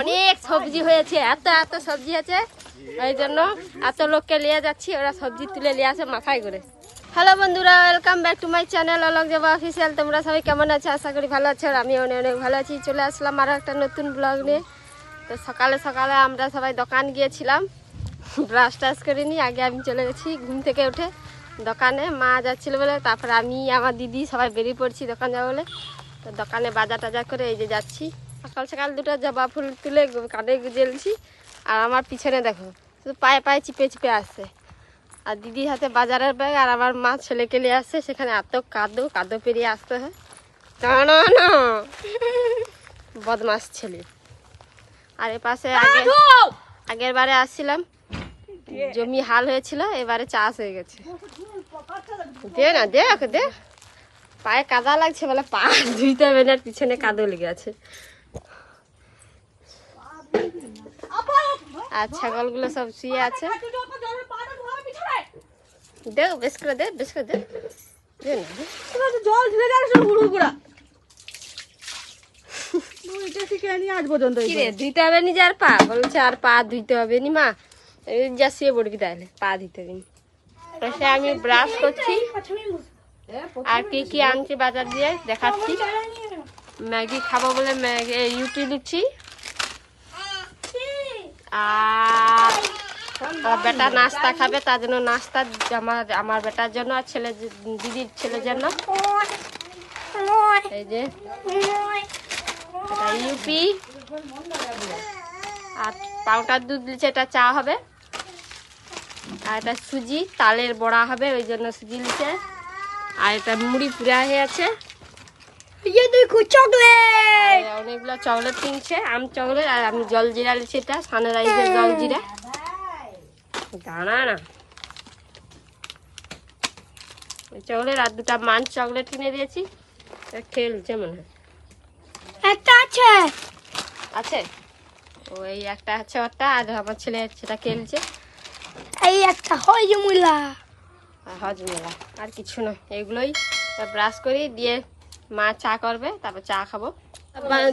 অনেক সবজি হয়েছে, এত এত সবজি আছে। এই জন্য এত লোককে নিয়ে যাচ্ছি, ওরা সবজি তুলে নিয়ে আসে মাথায় করে। হ্যালো বন্ধুরা welcome back to my channel Alok যাবা অফিসিয়াল তোমরা সবাই কেমন আছো? আশা করি ভালো আছো, আর আমি অনেক অনেক ভালো আছি। চলে আসলাম আরও একটা নতুন ব্লগ নিয়ে। তো সকালে সকালে আমরা সবাই দোকান গিয়েছিলাম। ব্রাশ টাশ করিনি, আগে আমি চলে গেছি ঘুম থেকে উঠে দোকানে। মা যাচ্ছিল বলে, তারপর আমি, আমার দিদি সবাই বেরিয়ে পড়ছি দোকান যাব বলে। তো দোকানে বাজার টাজার করে এই যে যাচ্ছি। সকাল সকাল দুটো জবা ফুল তুলে কানে গুজেলছি আর আমার পিছনে দেখো শুধু পায়ে পায়ে চিপে চিপে আসছে। আর দিদির হাতে বাজারের ব্যাগ আর আমার মা ছেলেকে নিয়ে আসছে সেখানে এত কাদো কাদো পেরিয়ে আসতে হয়। না না বদমাস ছেলে। আর এ পাশে আগে আগের বারে আসছিলাম জমি হাল হয়েছিল এবারে চাষ হয়ে গেছে। দে না দেখ দেখ পায়ে কাদা লাগছে বলে পা ধুইতে হবে না পিছনে কাদো লেগে আছে। আর ছাগলগুলো সব শুয়ে আছে। দে, বেশ করে দে, বেশ করে দে। পা? আর পা ধুইতে হবে নি, মা। যা তাহলে, পা হবে নি। আমি ব্রাশ করছি। আর কি কি আনছি বাজার দিয়ে, দেখাচ্ছি। ম্যাগি খাব বলে ম্যাগি ইউপি নিচ্ছি। আর বেটা নাস্তা খাবে, তার জন্য নাস্তা আমার আমার বেটার জন্য আর ছেলে দিদির ছেলের জন্য। এই যে ইউপি। আর পাউডার দুধ লিচে এটা চা হবে। আর এটা সুজি, তালের বড়া হবে, ওই জন্য সুজি লিচে আর এটা মুড়ি পুরা হয়ে আছে। ইয়ে চকলেট! কিনছে আম চকলেট আর আমি জল জিরা হ্যাঁ। আর দুটা মান কিনে দিয়েছি খেলছে মনে হয়। একটা আছে। আছে? একটা আছে আর আমার ছেলে সেটা খেলছে। এই একটা হজমুলা। হজমুলা আর কিছু না এগুলোই ব্রাশ করি দিয়ে মা চা করবে তারপর চা খাব।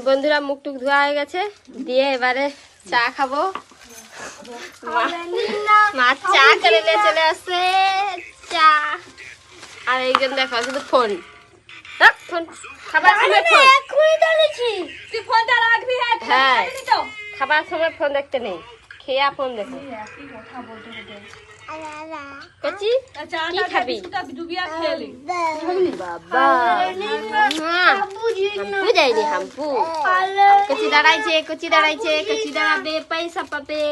বন্ধুরা মুখ টুক ধোয়া হয়ে গেছে দিয়ে এবারে চা খাব। মা- চা করে নিয়ে চলে আসছে চা। আর এইজন দেখো শুধু ফোন। ফোন। খাবার সময় ফোন। তুই ফোনটা রাখবি হ্যাঁ খাবার সময় ফোন দেখতে নেই। খেয়া ফোন দেখো। কচি কি খাবি? বাবা। হাম্পু যায়নি হাম্পু কচি দাঁড়াইছে কচি দাঁড়াইছে কচি দাঁড়াবে পয়সা পাবে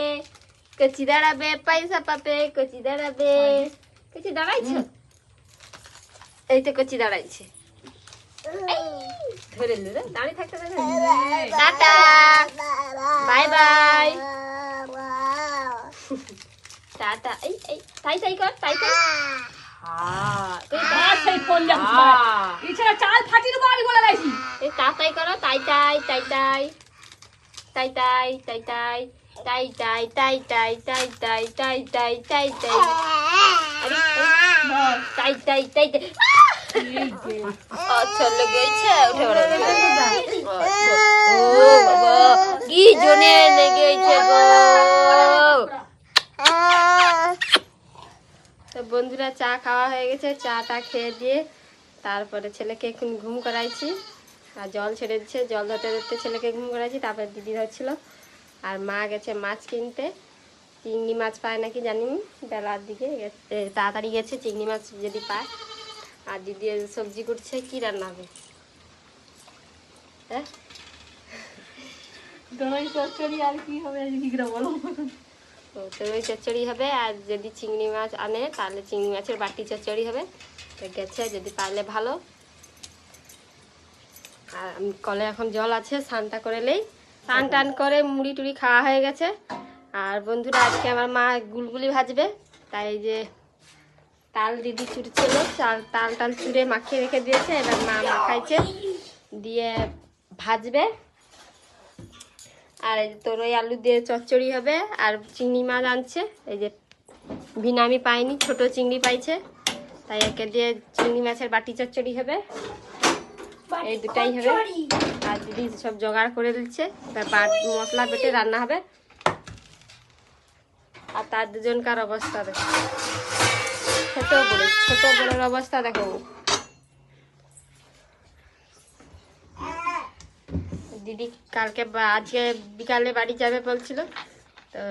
কচি দাঁড়াবে পয়সা পাবে কচি দাঁড়াবে। কচি দাঁড়াইছে? এই তো কচি দাঁড়াইছে। ধরে নিল দাঁড়িয়ে থাকতে থাকতে টাটা। Bye bye. টাটা এই এই তাই তাই কর তাই তাই হ্যাঁ তুই তাই- হ্যাঁ। তাই করো তাই তাই তাই তাই তাই তাই তাই তাই তাই তাই তাই তাই তাই তাই তাই তাই তাই তাই আরে, আরে, তাই তাই তাই তাই আচ্ছা লেগেছে উঠে উঠে আচ্ছা। ও বাবা কি জনে লেগেছে গো তো বন্ধুরা চা খাওয়া হয়ে গেছে, চাটা খেয়ে দিয়ে তারপরে ছেলেকে এখন ঘুম করাইছি। আর জল ছেড়ে দিচ্ছে, জল ধরতে ধরতে ছেলেকে ঘুম করাইছি, তারপরে দিদি ধরছিল আর মা গেছে মাছ কিনতে। চিংড়ি মাছ পায় নাকি জানি, বেলার দিকে তাড়াতাড়ি গেছে, চিংড়ি মাছ যদি পায়। আর দিদি সবজি করছে কি রান্না হবে? হ্যাঁ? দই আর কি হবে কি করে বলো? তো ওই চচ্চড়ি হবে, আর যদি চিংড়ি মাছ আনে, তাহলে চিংড়ি মাছের বাটি চচ্চড়ি হবে। তো গেছে, যদি পারলে ভালো। আর কলে এখন জল আছে, স্নানটা করে নেই। স্নান টান করে মুড়ি টুড়ি খাওয়া হয়ে গেছে। আর বন্ধুরা, আজকে আমার মা গুলগুলি ভাজবে, তাই যে তাল দিদি চুরছিল তাল টাল চুড়ে মাখিয়ে রেখে দিয়েছে, এবার মা মাখাইছে। দিয়ে ভাজবে। আর এই যে তোর ওই আলু দিয়ে চচ্চড়ি হবে আর চিংড়ি মাছ আনছে। এই যে ভিনা আমি পাইনি ছোট চিংড়ি পাইছে। তাই একে দিয়ে চিংড়ি মাছের বাটি চচ্চড়ি হবে। এই দুটাই হবে। আর দিদি সব জোগাড় করে দিচ্ছে। বাট মশলা বেটে রান্না হবে। আর তার দুজনকার অবস্থা দেখো। ছোট বড় ছোট বড়ের অবস্থা দেখো দিদি কালকে আজকে বিকালে বাড়ি যাবে বলছিল। তো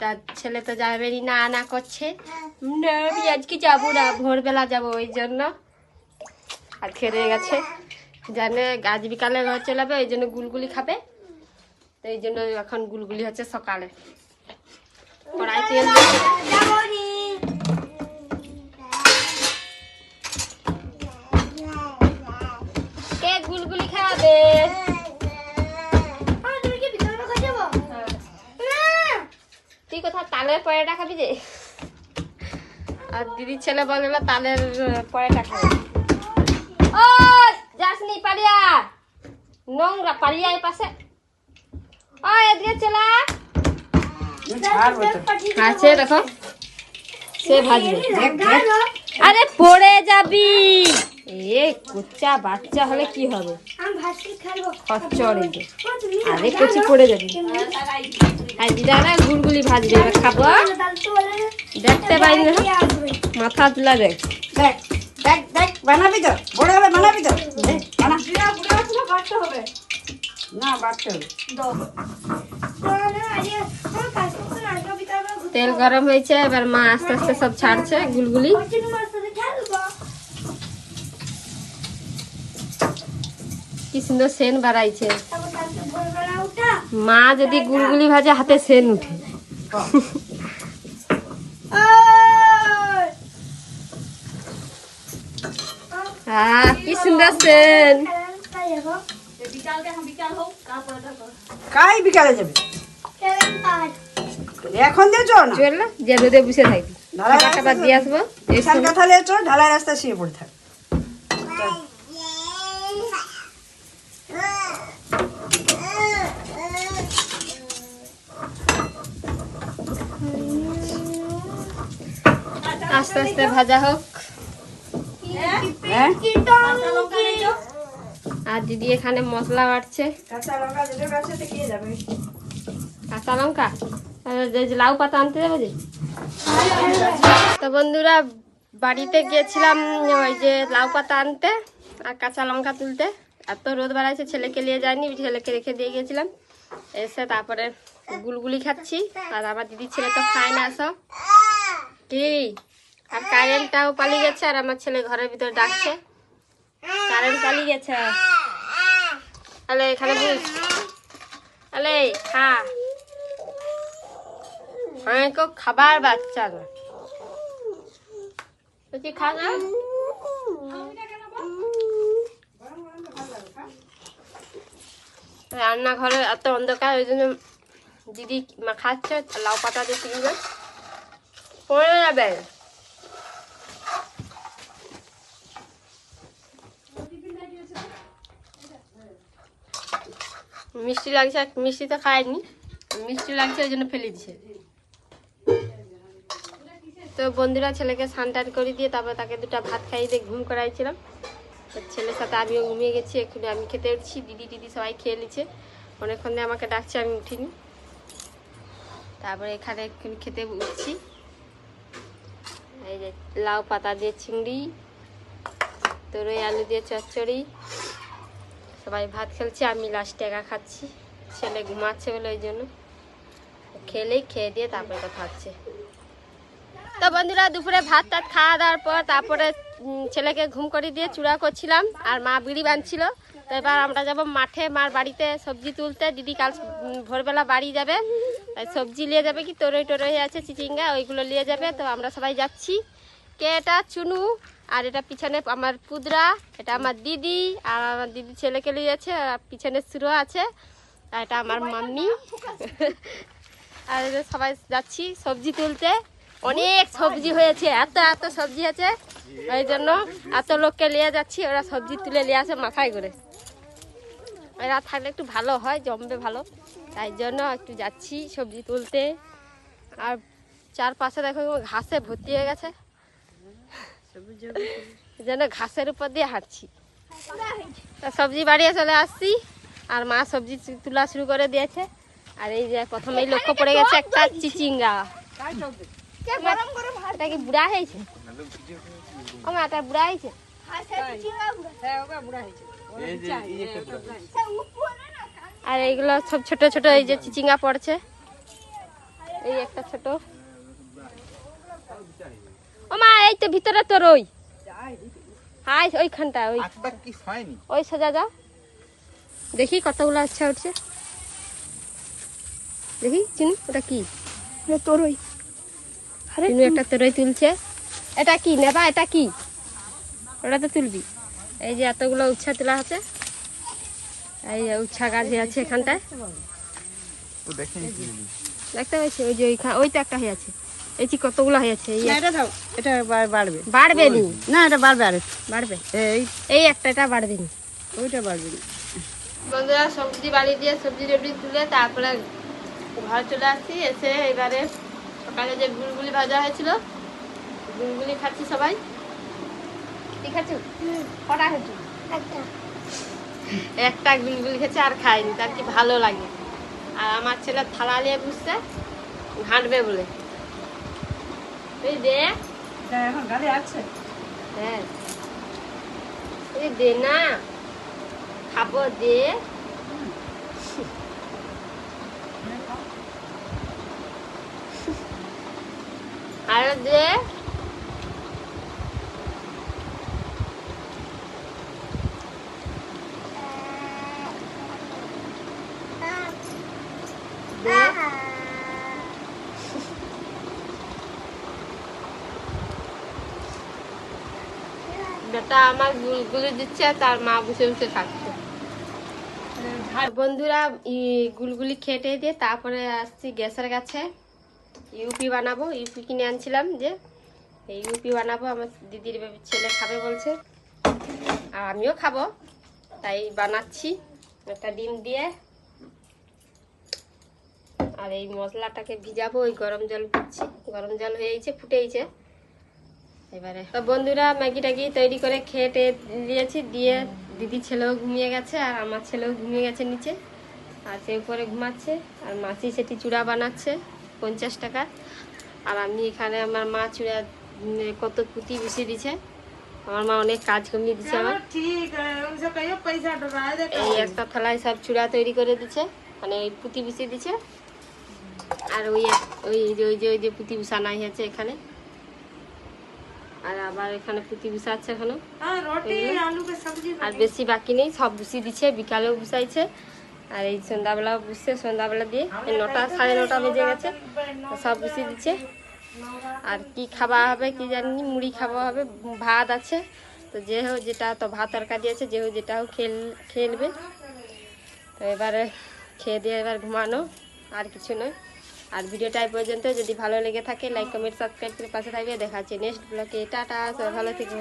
তার ছেলে তো যাবেনি না না করছে। না, আমি আজকে যাব না, ভোরবেলা যাব ওই জন্য। আজকে রয়ে গেছে। জানে আজ বিকালে ঘর চলে যাবে, ওই জন্য গুলগুলি খাবে। তো এই জন্য এখন গুলগুলি হচ্ছে সকালে। কে গুলগুলি খাবে? কোথাও তালের পরেটা খাবি যে? আর দিদির ছেলে বলল তালের পরেটা খাবে। ও যাসনি পালিয়া নোংরা পালিয়া এই পাশে। ও এদিকে চলা আছে দেখো সে ভাজবে। আরে পড়ে যাবি। এ কুচ্চা বাচ্চা হলে কি হবে? খচ্চর এই আরে কচি পড়ে যাবি। আর দিদারা গুড়গুলি ভাজবে এবার খাব দেখতে পাইনি না। মাথা তুলা দেখ। দেখ দেখ দেখ বানাবি তো বড় হবে বানাবি তো। দেখ, বানা। না বাড়তে হবে। তেল গরম হয়েছে এবার মা আস্তে আস্তে সব ছাড়ছে গুলগুলি। কি সুন্দর সেন বাড়াইছে। মা যদি গুলগুলি ভাজে হাতে সেন উঠে। আহ কি সুন্দর সেন। কাই বিকালে যাবে? এখন দিয়ে চো না। চল না যে রোদে বসে থাকবি। ঢালাই টাবার দিয়ে আসব। ঢালাই রাস্তায় শুয়ে পড়ে থাক। আস্তে আস্তে ভাজা হোক। হ্যাঁ? আর দিদি এখানে মশলা বাড়ছে কাঁচা লঙ্কা? লাউ পাতা আনতে যাবে যে? তো বন্ধুরা, বাড়িতে গিয়েছিলাম ওই যে লাউ পাতা আনতে আর কাঁচা লঙ্কা তুলতে। এত রোদ বাড়াইছে, ছেলেকে নিয়ে যায়নি ছেলেকে রেখে দিয়ে গিয়েছিলাম এসে তারপরে গুলগুলি খাচ্ছি। আর আমার দিদির ছেলে তো খায় না সব। কি? আর কারেন্টটাও পালিয়ে গেছে, আর আমার ছেলে ঘরের ভিতরে ডাকছে। কারেন্ট পালিয়ে গেছে। আলে, এখানে বুঝ আলে, খা। আমি তো খাবার বাচ্চা না তুই খা না। রান্নাঘরে এত অন্ধকার, ওই জন্য দিদি খাচ্ছে, লাউ পাতা দিয়ে কিনবে পড়ে যাবে। মিষ্টি লাগছে, মিষ্টি তো খায়নি মিষ্টি লাগছে, ওই জন্য ফেলে দিছে। তো বন্ধুরা, ছেলেকে স্নান টান করে দিয়ে তারপর তাকে দুটো ভাত খাইয়ে দিয়ে ঘুম করাইছিলাম। তো ছেলের সাথে আমিও ঘুমিয়ে গেছি, এক্ষুনি আমি খেতে উঠছি, দিদি দিদি সবাই খেয়ে নিচ্ছে। অনেকক্ষণ দিয়ে আমাকে ডাকছে, আমি উঠিনি। তারপরে এখানে এক্ষুনি খেতে উঠছি। এই যে লাউ পাতা দিয়ে চিংড়ি, তরই আলু দিয়ে চচ্চড়ি সবাই ভাত খেলছে, আমি লাস্টে একা খাচ্ছি। ছেলে ঘুমাচ্ছে বলে ওই জন্য। খেলেই খেয়ে দিয়ে তারপরে তো খাচ্ছে তো বন্ধুরা, দুপুরে ভাত টাত খাওয়া দাওয়ার পর তারপরে ছেলেকে ঘুম করে দিয়ে চূড়া করছিলাম আর মা বিড়ি বাঁধছিল তো এবার আমরা যাব মাঠে, মার বাড়িতে সবজি তুলতে। দিদি কাল ভোরবেলা বাড়ি যাবে। সবজি নিয়ে যাবে কি, তরই টরই আছে চিচিঙ্গা, ওইগুলো নিয়ে যাবে। তো আমরা সবাই যাচ্ছি। কে এটা? চুনু। আর এটা পিছনে আমার পুদরা, এটা আমার দিদি, আর আমার দিদি ছেলেকে নিয়ে যাচ্ছে, আর পিছনে সুরো আছে, আর এটা আমার মাম্মি। আর সবাই যাচ্ছি সবজি তুলতে। অনেক সবজি হয়েছে, এত এত সবজি আছে। ওই জন্য এত লোককে নিয়ে যাচ্ছি, ওরা সবজি তুলে নিয়ে আসে মাথায় করে। এরা থাকলে একটু ভালো হয়, জমবে ভালো। তাই জন্য একটু যাচ্ছি সবজি তুলতে। আর চারপাশে দেখো ঘাসে ভর্তি হয়ে গেছে। যেন ঘাসের উপর দিয়ে হাঁটছি। তা সবজি বাড়িয়ে চলে আসছি আর মা সবজি তোলা শুরু করে দিয়েছে। আর এই যে প্রথমেই লক্ষ্য পড়ে গেছে একটা চিচিঙ্গা। এটা কি বুড়া হয়েছে? এটা বুড়া হয়েছে? আর এইগুলো সব ছোট ছোট এই যে চিচিঙ্গা পড়ছে। এই একটা ছোট। ও মা এই তো ভিতরে তোর ওই হাই ওইখানটা ওই। ওই সোজা যাও দেখি কতগুলো আচ্ছা উঠছে। দেখি চিনি ওটা কি? তোরই। চিনু একটা তরই তুলছে। এটা কি? নেবা এটা কি? ওটা তো তুলবি। এই যে এতগুলো উচ্ছা তোলা আছে এই যে উচ্ছা গাছ আছে এখানটায়। দেখতে পাচ্ছি ওই যে ওইখানে ওই তো একটা হয়ে আছে। এই যে কতগুলো হয়ে আছে না, এটা দাও এটা বাড়বে। বাড়বে নি? না এটা বাড়বে আর বাড়বে? এই এই একটা এটা বাড়বে নি। ওইটা বাড়বে না। বন্ধুরা সবজি বাড়ি দিয়ে সবজি টবজি তুলে তারপরে ঘর চলে আসছি। এসে এবারে সকালে যে গুলগুলি ভাজা হয়েছিল গুলগুলি খাচ্ছি সবাই। কি খাচ্ছ? কটা খাচ্ছ? একটা। একটা গুলগুলি খেয়েছে আর খাইনি তার কি ভালো লাগে। আর আমার ছেলে থালা নিয়ে বুঝছে ঘাঁটবে বলে। এই দে। এখন গাড়ি আছে। হ্যাঁ। এই দে না। খাব দে। আরও দে দে। বেটা আমার গুলগুলি দিচ্ছে তার মা বসে বসে খাচ্ছে। আর বন্ধুরা গুলগুলি খেটে দিয়ে তারপরে আসছি গ্যাসের কাছে। ইউপি বানাবো, ইউপি কিনে আনছিলাম যে, এই ইউপি বানাবো, আমার দিদির ছেলে খাবে বলছে। আর আমিও খাব, তাই বানাচ্ছি একটা ডিম দিয়ে। আর এই মশলাটাকে ভিজাবো, ওই গরম জল গরম জল হয়েছে ফুটেইছে এবারে। তো বন্ধুরা, ম্যাগি ট্যাগি তৈরি করে খেয়ে টেয়ে দিয়েছি। দিয়ে দিদি ছেলেও ঘুমিয়ে গেছে আর আমার ছেলেও ঘুমিয়ে গেছে নিচে। আর সে উপরে ঘুমাচ্ছে। আর মাসি সেটি চূড়া বানাচ্ছে, পঞ্চাশ টাকা। আর আমি এখানে আমার মা চূড়া কত পুঁতি বসিয়ে দিছে আমার মা অনেক কাজ কমিয়ে দিছে আমার। এই একটা থালায় সব চূড়া তৈরি করে দিচ্ছে। মানে পুঁতি বসিয়ে দিচ্ছে। আর ওই ওই যে ওই যে ওই যে পুঁতি বসানাই হয়েছে এখানে। আর আবার এখানে পুঁতি বসাচ্ছে এখনও। হ্যাঁ রুটি আলু কে সবজি আর বেশি বাকি নেই সব বুসিয়ে দিচ্ছে বিকালেও বুসাইছে আর এই সন্ধ্যাবেলা বুসছে সন্ধ্যাবেলা দিয়ে এই নটা সাড়ে নটা বেজে গেছে। সব বুসিয়ে দিচ্ছে আর কি খাওয়া হবে কি জানি মুড়ি খাওয়া হবে ভাত আছে। তো যে হোক যেটা তো ভাত তরকারি আছে যে হোক যেটা হোক খেল খেলবে তো এবারে খেয়ে দিয়ে এবার ঘুমানো আর কিছু নয়। আর ভিডিওটা পর্যন্ত। যদি ভালো লেগে থাকে লাইক কমেন্ট সাবস্ক্রাইব করে পাশে থাকবে। দেখা হচ্ছে নেক্সট ব্লগে টাটা, সবাই ভালো থেকো।